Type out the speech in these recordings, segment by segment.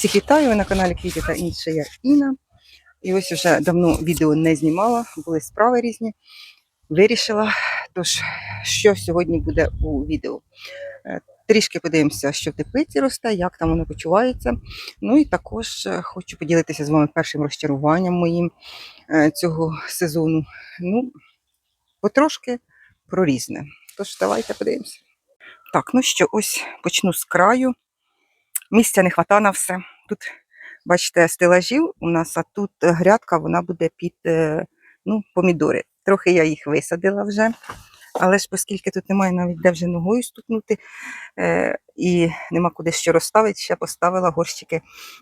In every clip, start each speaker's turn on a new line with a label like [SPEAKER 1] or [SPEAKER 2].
[SPEAKER 1] Всіх вітаю на каналі Квіти та інше я Інна. І ось вже давно відео не знімала, були справи різні. Вирішила. Тож, що сьогодні буде у відео? Е, Трішки подивимося, що в теплиці росте, як там воно почувається. Ну і також е, хочу поділитися з вами першим розчаруванням моїм е, цього сезону. Ну, потрошки про різне. Тож, давайте подивимося. Так, ну що, ось почну з краю. Місця не вистачає на все. Тут, бачите, стелажів у нас, а тут е, грядка, вона буде під е, ну, помідори. Трохи я їх висадила вже. Але ж оскільки тут немає навіть де вже ногою стукнути, е, і нема куди що розставити, ще поставила горщики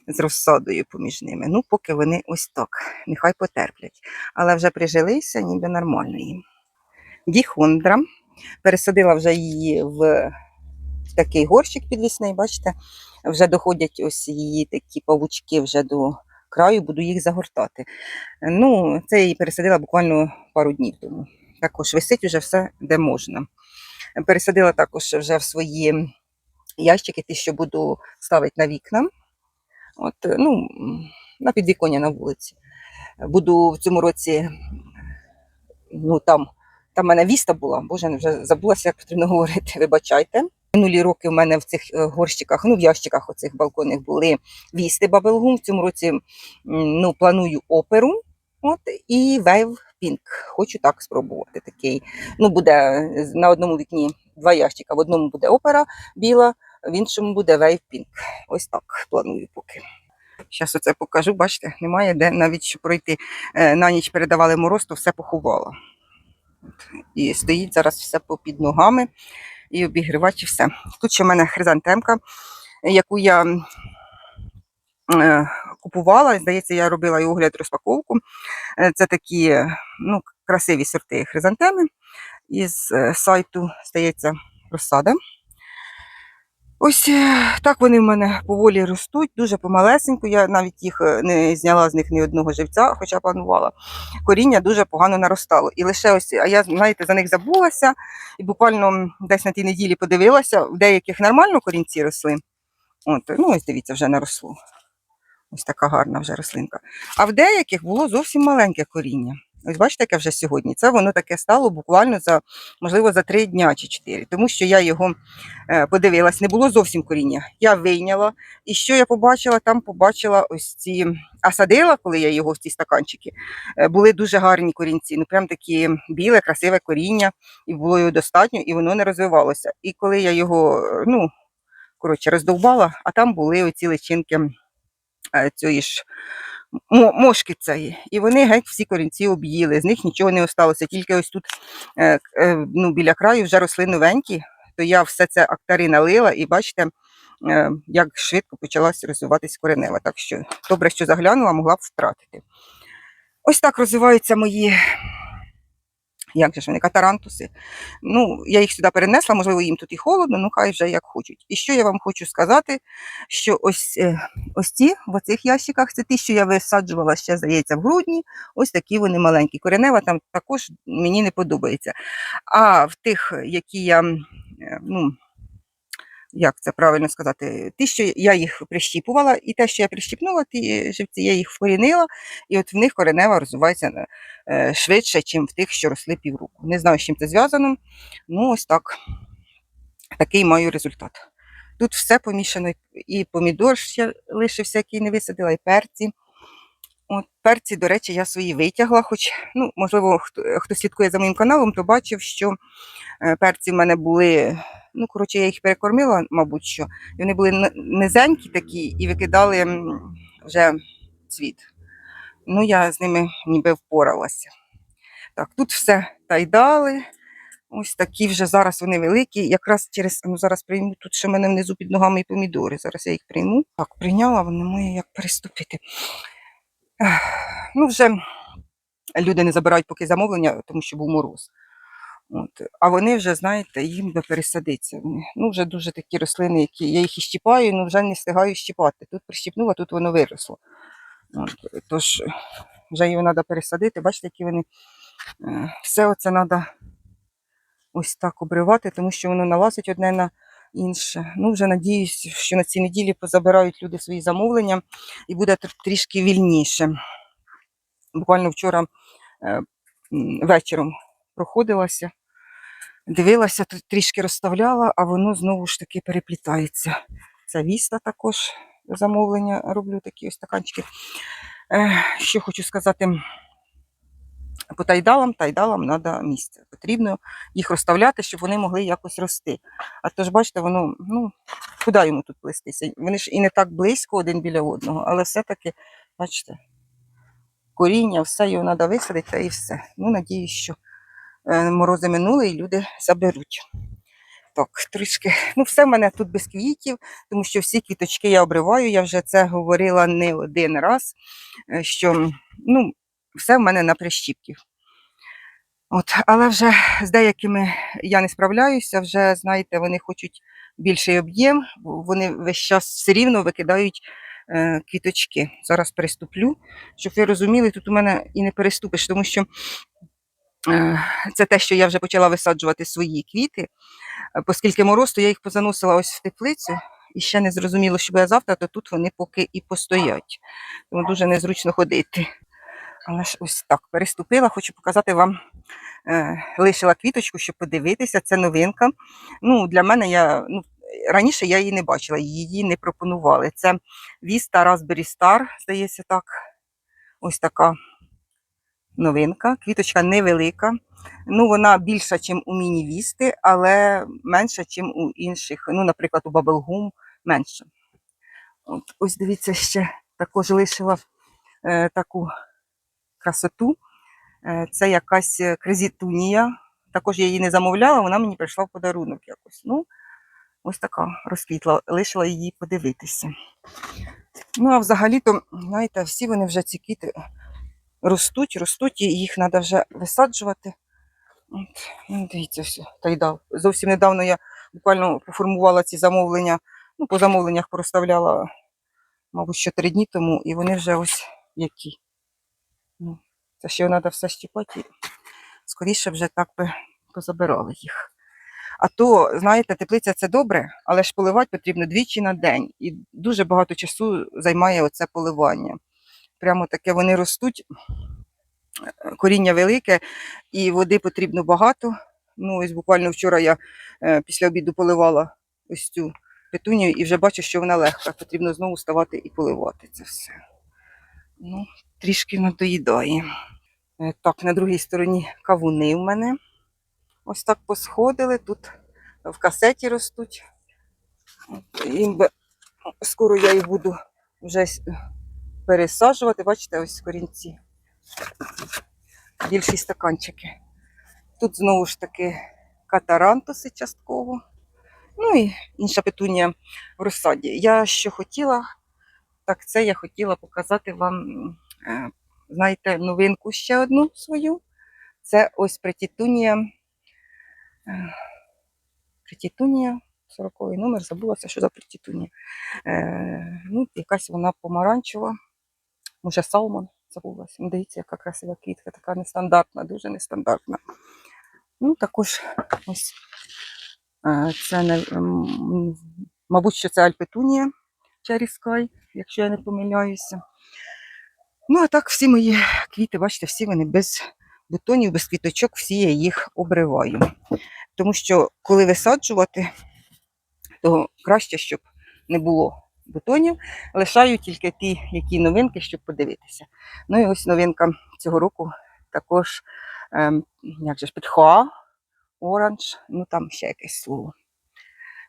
[SPEAKER 1] з розсадою поміж ними. Ну, поки вони ось так, нехай потерплять. Але вже прижилися, ніби нормально їм. Діхондра. Пересадила вже її в такий горщик підвісний, бачите, вже доходять ось її такі павучки вже до краю, буду їх загортати. Ну, це її пересадила буквально пару днів тому. Також висить вже все, де можна. Пересадила також вже в свої ящики, ті, що буду ставити на вікна. От, ну, на підвіконня на вулиці. Буду в цьому році, ну там, там в мене віста була, боже, вже забулася, як потрібно говорити, вибачайте. Минулі роки в мене в цих е, горщиках, ну в ящиках оцих балконних були вісти бабелгум. В цьому році ну, планую оперу. От, і вейв пінк. Хочу так спробувати. Такий. Ну, буде е, на одному вікні два ящика. В одному буде опера біла, в іншому буде вейв пінк. Ось так планую поки. Зараз оце покажу, бачите, немає де навіть що пройти. Е, На ніч передавали мороз, то все поховало. І стоїть зараз все попід ногами і обігрівач, і все. Тут ще в мене хризантемка, яку я е, купувала. Здається, я робила і огляд розпаковку. Е, Це такі ну, красиві сорти хризантеми із е, сайту, здається, розсада. Ось е, так вони в мене поволі ростуть, дуже помалесенько. Я навіть їх е, не зняла з них ні одного живця, хоча планувала. Коріння дуже погано наростало. І лише ось, а я, знаєте, за них забулася, і буквально десь на тій неділі подивилася, в деяких нормально корінці росли. От, ну, ось дивіться, вже наросло. Ось така гарна вже рослинка. А в деяких було зовсім маленьке коріння. Ось бачите, яке вже сьогодні. Це воно таке стало буквально за, можливо, за три дня чи чотири. Тому що я його е, подивилась, не було зовсім коріння. Я вийняла. І що я побачила? Там побачила ось ці, а садила, коли я його в ці стаканчики, е, були дуже гарні корінці. Ну, прям такі біле, красиве коріння, і було його достатньо, і воно не розвивалося. І коли я його, е, ну, коротше, роздовбала, а там були оці личинки цієї ж мошки цієї. І вони геть всі корінці об'їли, з них нічого не осталося. Тільки ось тут е, е, ну, біля краю вже росли новенькі, то я все це актари налила і бачите, е, як швидко почалась розвиватись коренева. Так що добре, що заглянула, могла б втратити. Ось так розвиваються мої. Як же ж вони, катарантуси. Ну, я їх сюди перенесла, можливо, їм тут і холодно, ну хай вже як хочуть. І що я вам хочу сказати, що ось, е, ось ці в оцих ящиках, це ті, що я висаджувала ще, здається, в грудні, ось такі вони маленькі. Коренева там також мені не подобається. А в тих, які я, е, ну, як це правильно сказати, ті, що я їх прищіпувала, і те, що я прищіпнула, ті живці, я їх вкорінила, і от в них коренева розвивається швидше, ніж в тих, що росли півроку. Не знаю, з чим це зв'язано. Ну, ось так. Такий маю результат. Тут все помішано, і помідор ще лишився, який не висадила, і перці. От перці, до речі, я свої витягла, хоч, ну, можливо, хто, хто слідкує за моїм каналом, то бачив, що е, перці в мене були, ну, коротше, я їх перекормила, мабуть, що. І вони були низенькі такі і викидали вже цвіт. Ну, я з ними ніби впоралася. Так, тут все тайдали. Ось такі вже зараз вони великі. Якраз через ну зараз прийму тут, що в мене внизу під ногами і помідори. Зараз я їх прийму. Так, прийняла, вони має як переступити. Ну, вже люди не забирають поки замовлення, тому що був мороз. От. А вони вже, знаєте, їм би пересадиться. Ну, вже дуже такі рослини, які я їх і щіпаю, але вже не встигаю щіпати. Тут прищіпнула, тут воно виросло. Тож вже його треба пересадити. Бачите, які вони. Е, Все оце треба ось так обривати, тому що воно налазить одне на, інше. Ну, вже надіюсь, що на цій неділі позабирають люди свої замовлення і буде трішки вільніше. Буквально вчора е, вечором проходилася, дивилася, тут трішки розставляла, а воно знову ж таки переплітається. Це віста також замовлення роблю такі ось стаканчики. Що хочу сказати. По тайдалам, тайдалам треба місце. Потрібно їх розставляти, щоб вони могли якось рости. А то ж, бачите, воно, ну, куди йому тут плестися? Вони ж і не так близько один біля одного, але все-таки, бачите, коріння, все його треба висадити і все. Ну, надіюсь, що е, морози минули і люди заберуть. Так, трішки. Ну, все в мене тут без квітів, тому що всі квіточки я обриваю. Я вже це говорила не один раз, е, що ну, все в мене на прищіпки. От, але вже з деякими я не справляюся, вже, знаєте, вони хочуть більший об'єм, вони весь час все рівно викидають е, квіточки. Зараз переступлю, щоб ви розуміли, тут у мене і не переступиш, тому що це те, що я вже почала висаджувати свої квіти, Е, оскільки мороз, то я їх позаносила ось в теплицю. І ще не зрозуміло, що буде завтра, то тут вони поки і постоять. Тому дуже незручно ходити. Але ж ось так переступила, хочу показати вам. Е, лишила квіточку, щоб подивитися. Це новинка. Ну, для мене я ну, раніше я її не бачила, її не пропонували. Це Vista Raspberry Star, здається, так. Ось така новинка. Квіточка невелика. Ну, вона більша, ніж у міні-вісти, але менша, ніж у інших. Ну, наприклад, у Bubblegum менша. От, ось дивіться, ще також лишила е, таку красоту. Е, Це якась крезітунія. Також я її не замовляла, вона мені прийшла в подарунок якось. Ну, ось така розквітла, лишила її подивитися. Ну, а взагалі-то, знаєте, всі вони вже ці квіти ростуть, ростуть, і їх треба вже висаджувати. От, ну, дивіться, все, тайдал. Зовсім недавно я буквально поформувала ці замовлення, ну, по замовленнях проставляла, мабуть, що три дні тому, і вони вже ось які. Ну, це ще треба все щіпати. і Скоріше вже так би позабирали їх. А то, знаєте, теплиця це добре, але ж поливати потрібно двічі на день. І дуже багато часу займає оце поливання. Прямо таке вони ростуть, коріння велике, і води потрібно багато. Ну, ось буквально вчора я е, після обіду поливала ось цю петунію і вже бачу, що вона легка. Потрібно знову ставати і поливати це все. Ну, трішки надоїдає. Е, Так, на другій стороні кавуни в мене. Ось так посходили. Тут в касеті ростуть. Їм скоро я їх буду вже пересаджувати. Бачите, ось корінці. Більші стаканчики. Тут знову ж таки катарантуси частково. Ну і інша петунія в розсаді. Я що хотіла, так це я хотіла показати вам, е, знаєте, новинку ще одну свою. Це ось притітунія. е, Притітунія, 40 номер, забулася, що за притітунія. Е, ну, якась вона помаранчева, може салмон, забулася. Дивіться, яка красива квітка, така нестандартна, дуже нестандартна. Ну, також ось е, це, не- мабуть, що це альпетунія Cherry Sky, якщо я не помиляюся. Ну, а так всі мої квіти, бачите, всі вони без бутонів, без квіточок, всі я їх обриваю. Тому що коли висаджувати, то краще, щоб не було бутонів. Лишаю тільки ті, які новинки, щоб подивитися. Ну і ось новинка цього року також, ем, як же ж, Петхоа, Оранж, ну там ще якесь слово.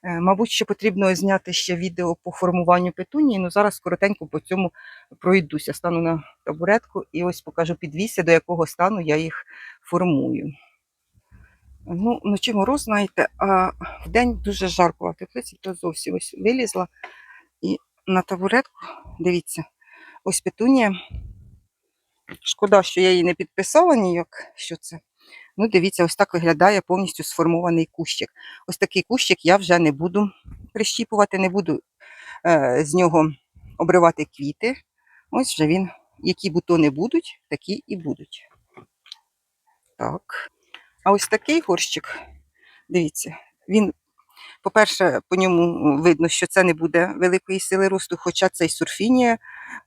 [SPEAKER 1] Е, Мабуть, що потрібно зняти ще відео по формуванню петунії, ну зараз коротенько по цьому пройдуся. Стану на табуретку і ось покажу підвісся, до якого стану я їх формую. Ну, вночі мороз, знаєте, а вдень дуже жарко, а теплиці то зовсім ось вилізла. На табуретку, дивіться, ось петунія. Шкода, що я її не підписала ніяк, що це. Ну, дивіться, ось так виглядає повністю сформований кущик. Ось такий кущик я вже не буду прищіпувати, не буду е, з нього обривати квіти. Ось вже він, які бутони будуть, такі і будуть. Так. А ось такий горщик, дивіться, він По-перше, по ньому видно, що це не буде великої сили росту, хоча це й сурфінія,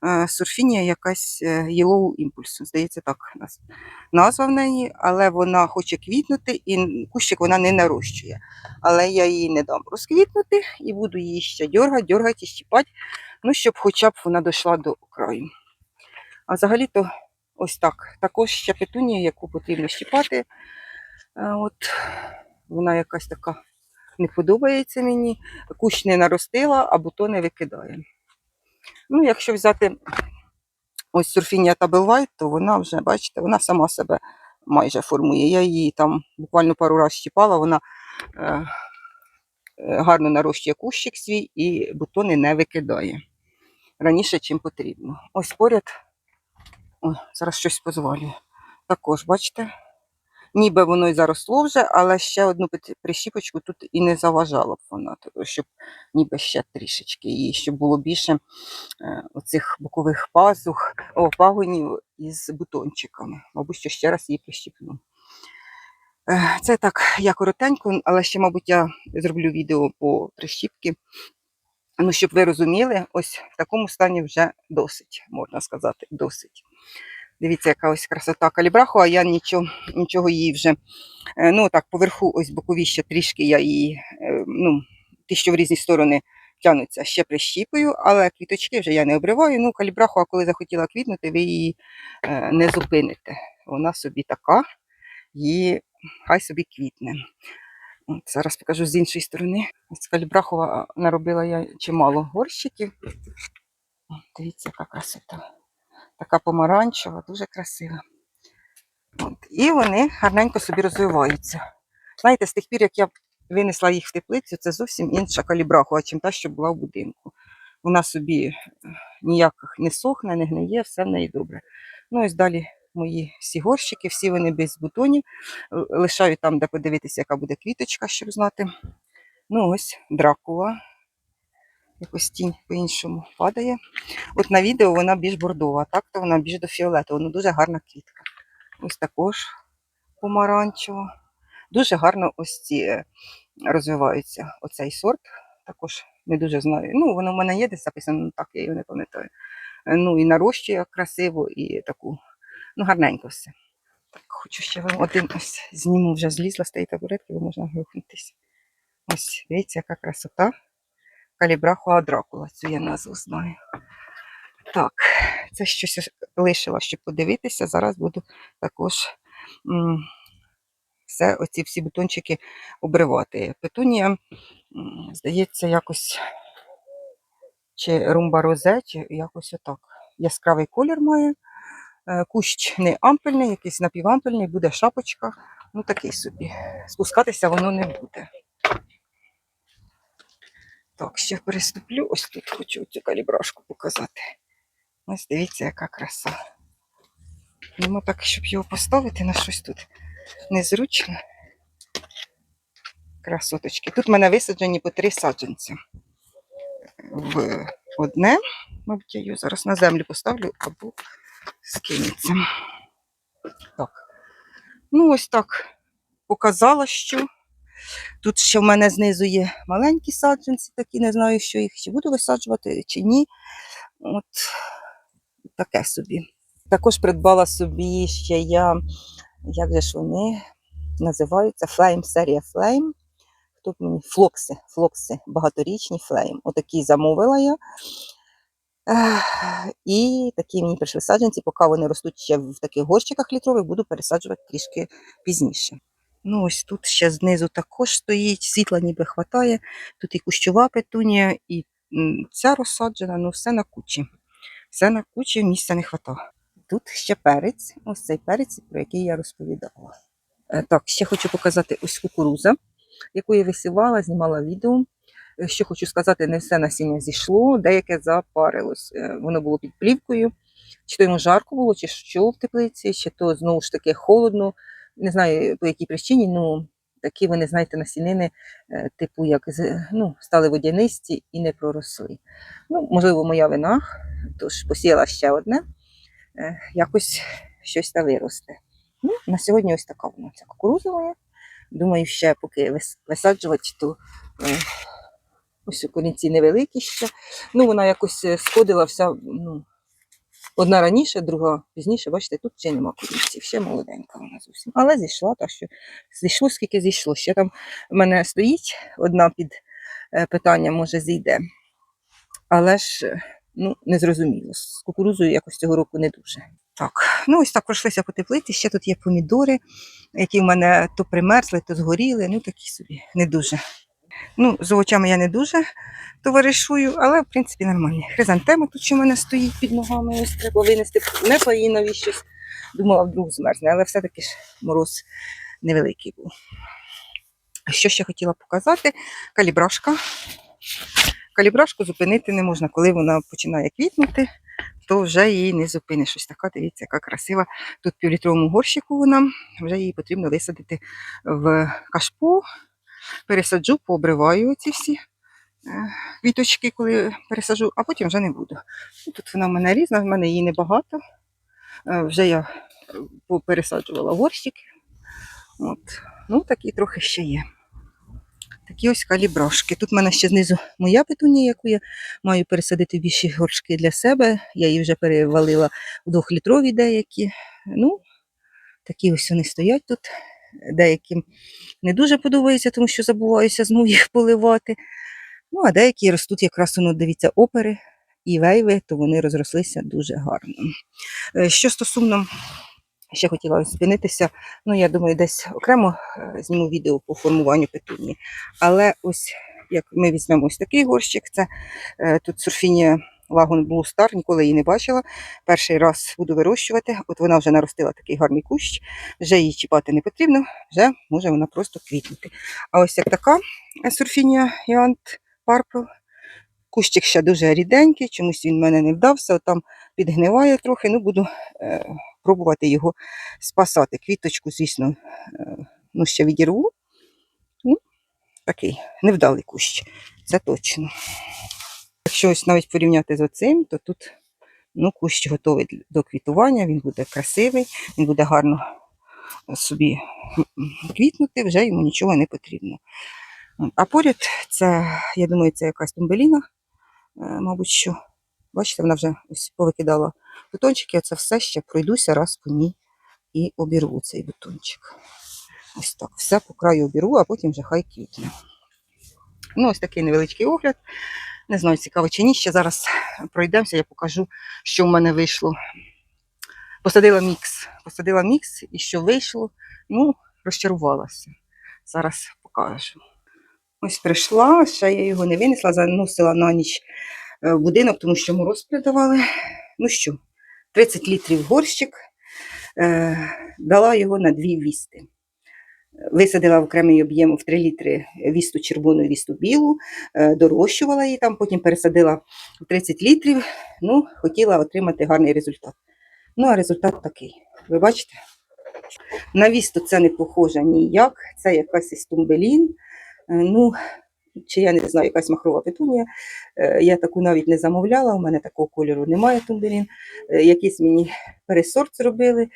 [SPEAKER 1] е, сурфінія якась е, Yellow Impulse, здається, так назва в неї, але вона хоче квітнути і кущик вона не нарощує. Але я її не дам розквітнути і буду її ще дергати, дергати і щіпати, ну, щоб хоча б вона дійшла до краю. А взагалі-то ось так. Також ще петунія, яку потрібно щіпати. Е, От вона якась така не подобається мені. Кущ не наростила, а бутони викидає. Ну, якщо взяти ось сурфінія Табел White, то вона вже, бачите, вона сама себе майже формує. Я її там буквально пару разів щіпала, вона е, е, гарно нарощує кущик свій і бутони не викидає раніше, чим потрібно. Ось поряд, Ой, зараз щось позвалює. Також, бачите, ніби воно й заросло вже, але ще одну прищіпочку тут і не заважала б вона, щоб ніби ще трішечки її, щоб було більше е, оцих бокових пазух, о, пагонів із бутончиками. Мабуть, що ще раз її прищіпну. Е, Це так, я коротенько, але ще, мабуть, я зроблю відео по прищіпки. Ну, щоб ви розуміли, ось в такому стані вже досить, можна сказати, досить. Дивіться, яка ось красота калібраху, а я нічого, нічого її вже. е, Ну, так, поверху, ось бокові ще трішки я її, е, ну, ті, що в різні сторони тянуться, ще прищіпую, але квіточки вже я не обриваю. Ну, калібраху, а коли захотіла квітнути, ви її е, не зупините. Вона собі така, її хай собі квітне. От, зараз покажу з іншої сторони. З калібрахова наробила я чимало горщиків. Дивіться, яка красота. Така помаранчева, дуже красива. От. І вони гарненько собі розвиваються. Знаєте, з тих пір, як я винесла їх в теплицю, це зовсім інша калібрахова, чим та, що була в будинку. Вона собі е, ніяк не сохне, не гниє, все в неї добре. Ну ось далі мої всі горщики, всі вони без бутонів. Лишаю там, де подивитися, яка буде квіточка, щоб знати. Ну ось дракула. Якось тінь по-іншому падає. От на відео вона більш бордова, так то вона більш до фіолетового. Ну дуже гарна квітка. Ось також помаранчево. Дуже гарно ось ці е, розвиваються. Оцей сорт. Також не дуже знаю. Ну, воно в мене є десь записано, ну так я його не пам'ятаю. Е, Ну і нарощує красиво, і таку, ну, гарненько все. Так, хочу ще вам один ось зніму, вже злізла з тієї табуретки, бо можна грохнутися. Ось, дивіться, яка красота. Калібрахуа Дракула, цю я назву знаю. Так, це щось лишила, щоб подивитися. Зараз буду також все, оці всі бутончики обривати. Петунія, здається, якось чи румба розе, чи якось отак. Яскравий колір має. Е, Кущ не ампельний, якийсь напівампельний, буде шапочка. Ну такий собі. Спускатися воно не буде. Так, ще переступлю. Ось тут хочу цю калібрашку показати. Ось дивіться, яка краса. Йому так, щоб його поставити на щось тут незручно. Красоточки. Тут в мене висаджені по три саджанці. В одне, мабуть, я її зараз на землю поставлю або скинеться. Так. Ну, ось так показала, що. Тут ще в мене знизу є маленькі саджанці, такі, не знаю, що їх чи буду висаджувати, чи ні. От таке собі. Також придбала собі ще я, як же ж вони називаються, Flame, серія Flame. Тут мені флокси, флокси, багаторічні Flame. Отакі замовила я. І такі мені прийшли саджанці, поки вони ростуть ще в таких горщиках літрових, буду пересаджувати трішки пізніше. Ну, ось тут ще знизу також стоїть, світла ніби хватає. Тут і кущова петунія, і ця розсаджена, ну все на кучі. Все на кучі, місця не хватає. Тут ще перець, ось цей перець, про який я розповідала. Е, Так, ще хочу показати ось кукуруза, яку я висівала, знімала відео. Е, Що хочу сказати, не все насіння зійшло, деяке запарилось. Е, Воно було під плівкою. Чи то йому жарко було, чи що в теплиці, чи то знову ж таки холодно. Не знаю по якій причині, ну такі вони, знаєте, насінини, е, типу, як ну, стали водянисті і не проросли. Ну, можливо, моя вина, тож посіяла ще одне, е, якось щось та виросте. Ну, на сьогодні ось така вона ця кукуруза моя. Думаю, ще поки висаджувати, то Е, Ось корінці невеликі ще. Ну, вона якось сходила вся, ну, одна раніше, друга пізніше. Бачите, тут ще нема корінців, ще молоденька вона зовсім. Але зійшла, так що зійшло, скільки зійшло. Ще там в мене стоїть одна під е, питання, може, зійде. Але ж, е, ну, не зрозуміло. З кукурузою якось цього року не дуже. Так, ну ось так пройшлися по теплиці. Ще тут є помідори, які в мене то примерзли, то згоріли. Ну такі собі, не дуже. Ну, з овочами я не дуже товаришую, але в принципі нормальні. Хризантема тут ще в мене стоїть під ногами. Ось треба винести. Не паїнові щось. Думала, вдруг змерзне, але все-таки ж мороз невеликий був. Що ще хотіла показати? Калібрашка. Калібрашку зупинити не можна, коли вона починає квітнути, то вже її не зупиниш. Ось така, дивіться, яка красива. Тут півлітровому горщику вона, вже її потрібно висадити в кашпо. Пересаджу, пообриваю ці всі е, квіточки, коли пересаджу, а потім вже не буду. Ну, Тут вона в мене різна, в мене її небагато. Е, Вже я е, попересаджувала горщик. От. Ну, такі трохи ще є. Такі ось калібрашки. Тут в мене ще знизу моя петунія, яку я маю пересадити в більші горшки для себе. Я її вже перевалила в двохлітрові деякі. Ну, такі ось вони стоять тут. Деяким не дуже подобається, тому що забуваюся знову їх поливати. Ну, а деякі ростуть якраз, воно, дивіться, опери і вейви, то вони розрослися дуже гарно. Е, Що стосовно, ще хотіла зупинитися, ну, я думаю, десь окремо е, зніму відео по формуванню петунії. Але ось як ми візьмемо ось такий горщик, це е, тут сурфінія Лагун Blue Star, ніколи її не бачила. Перший раз буду вирощувати. От вона вже наростила такий гарний кущ, вже її чіпати не потрібно, вже може вона просто квітнути. А ось як така сурфінія Янт Purple. Кущик ще дуже ріденький, чомусь він в мене не вдався, там підгниває трохи, ну буду е, пробувати його спасати. Квіточку, звісно, е, ну, ще відірву. Ну, такий невдалий кущ, це точно. Якщо ось навіть порівняти з оцим, то тут ну, кущ готовий до квітування, він буде красивий, він буде гарно собі м, м, квітнути, вже йому нічого не потрібно. А поряд це, я думаю, це якась тумбеліна, е, мабуть, що. Бачите, вона вже ось повикидала бутончики, це все ще пройдуся раз по ній і обірву цей бутончик. Ось так. Все по краю обірву, а потім вже хай квітне. Ну, ось такий невеличкий огляд. Не знаю, цікаво чи ні. Ще зараз пройдемося, я покажу, що в мене вийшло. Посадила мікс. Посадила мікс і що вийшло, ну, розчарувалася. Зараз покажу. Ось прийшла, ще я його не винесла, заносила на ніч е, в будинок, тому що мороз придавали. Ну що, 30 літрів горщик, е, дала його на дві вісти. Висадила в окремий об'єм в 3 літри вісту червону, вісту білу, е, дорощувала її там, потім пересадила в 30 літрів. Ну, хотіла отримати гарний результат. Ну, а результат такий. Ви бачите? На вісту це не похоже ніяк. Це якась із тумбелін. Е, Ну, чи я не знаю, якась махрова петунія. Е, Я таку навіть не замовляла, у мене такого кольору немає тумбелін. Якийсь мені пересорт зробили,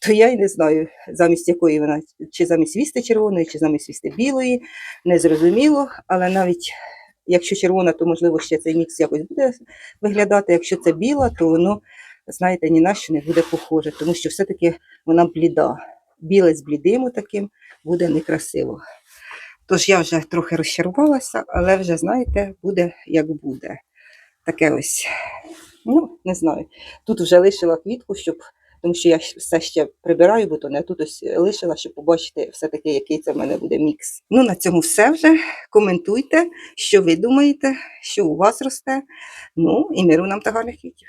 [SPEAKER 1] то я й не знаю, замість якої вона, чи замість вісти червоної, чи замість вісти білої, не зрозуміло, але навіть якщо червона, то можливо ще цей мікс якось буде виглядати. Якщо це біла, то воно, знаєте, ні на що не буде похоже, тому що все-таки вона бліда. Біле з блідим таким буде некрасиво. Тож я вже трохи розчарувалася, але вже, знаєте, буде як буде. Таке ось, ну, не знаю. Тут вже лишила квітку, щоб, тому що я все ще прибираю бо то не тут ось лишила, щоб побачити все-таки, який це в мене буде мікс. Ну, на цьому все вже. Коментуйте, що ви думаєте, що у вас росте. Ну, і миру нам та гарних квітів.